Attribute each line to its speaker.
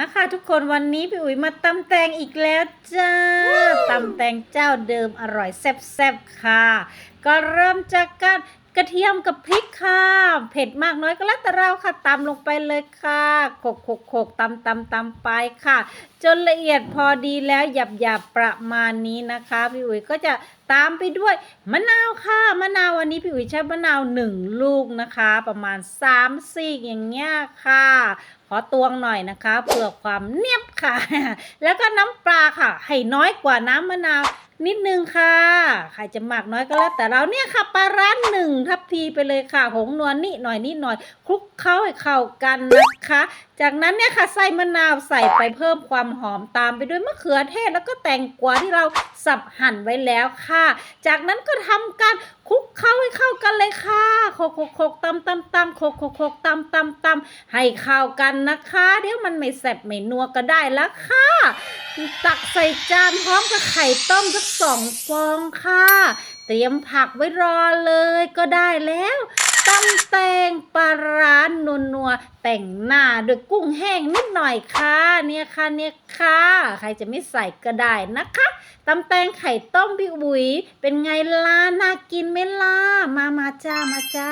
Speaker 1: มาค่ะทุกคนวันนี้พี่อุ๋ยมาตำแตงอีกแล้วจ้าตำแตงเจ้าเดิมอร่อยแซ่บๆค่ะ ก็เริ่มจากการกระเทียมกับพริกค่ะ เผ็ดมากน้อยก็แล้วแต่เราค่ะตำลงไปเลยค่ะโขกโขกโขกตำตำตำไปค่ะ จนละเอียดพอดีแล้วหยับหยับประมาณนี้นะคะพี่อุ๋ยก็จะตามไปด้วยมะนาวค่ะมะนาววันนี้พี่อุ๋ยใช้มะนาวหนึ่งลูกนะคะ ประมาณ3ซีกอย่างเงี้ยค่ะ ขอตวงหน่อยนะคะเพื่อความเนียบค่ะ แล้วก็น้ำปลาค่ะ ให้น้อยกว่าน้ำมะนาว นิดนึงค่ะ ใครจะหมักน้อยก็แล้วแต่เราเนี่ยค่ะปลาร้าหนึ่งทัพทีไปเลยค่ะ หงนวลนิดหน่อยนิดหน่อยคลุกเข้าให้เข้ากันนะคะ จากนั้นเนี่ยค่ะใส่มะนาวใส่ไปเพิ่มความหอมตามไปด้วยมะเขือเทศแล้วก็แตงกวาที่เราสับหั่นไว้แล้วค่ะ จากนั้นก็ทำการคลุกเข้าให้เข้ากันเลยค่ะ โคกโคกโคกตำตำตำโคกโคกโคกตำตำตำให้เข้ากันนะคะ เดี๋ยวมันไม่แสบไม่นัวก็ได้ละค่ะ ตักใส่จานพร้อมกับไข่ต้มสักสองฟองค่ะ เตรียมผักไว้รอเลยก็ได้แล้วตำแตงปลา แต่งหน้าด้วยกุ้งแห้งนิดหน่อยค่ะ เนี่ยค่ะเนี่ยค่ะ ใครจะไม่ใส่ก็ได้นะคะตำแตงไข่ต้มพี่อุ๋ยเป็นไงล่ะน่ากินไหมล่ะมามาจ้ามาจ้า